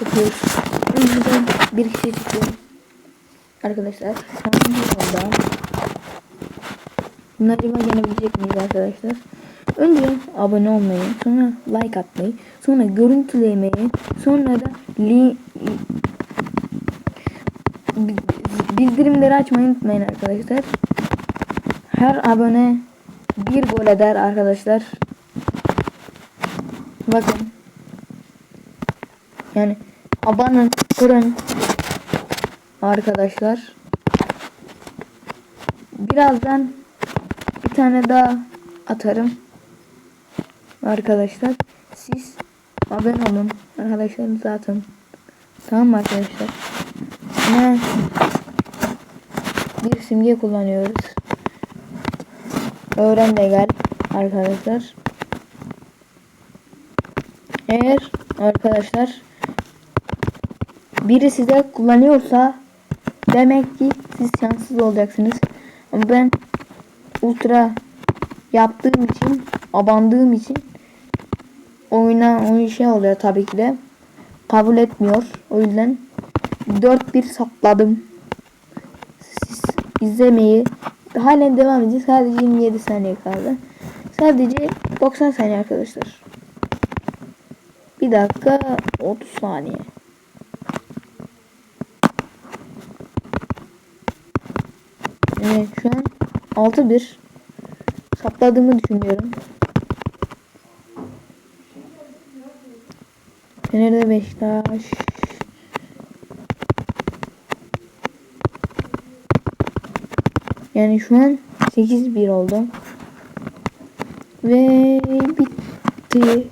Yapıyoruz. Önceden bir kişi çıkıyor. Arkadaşlar. Bunu acaba yenebilecek miyiz arkadaşlar? Önce abone olmayı, sonra like atmayı, sonra görüntülemeyi, sonra da li bildirimleri açmayı unutmayın arkadaşlar. Her abone bir gol eder arkadaşlar. Bakın. Yani abanın, kırın arkadaşlar. Birazdan bir tane daha atarım. Arkadaşlar siz abone olun. Arkadaşlarınıza atın. Tamam mı arkadaşlar? Ne? Bir simge kullanıyoruz. Öğren de gel arkadaşlar. Eğer arkadaşlar biri size kullanıyorsa demek ki siz şanssız olacaksınız. Ama ben ultra yaptığım için, abandığım için oyuna oyun şey oluyor tabii ki de. Kabul etmiyor. O yüzden 4-1 sapladım. Siz izlemeyi halen devam edeceğiz. Sadece 27 saniye kaldı. Sadece 90 saniye arkadaşlar. Bir dakika 30 saniye. Evet şu an 6-1 sapladığımı düşünüyorum. Fener'de Beşiktaş. Yani şu an 8-1 oldu. Ve bitti.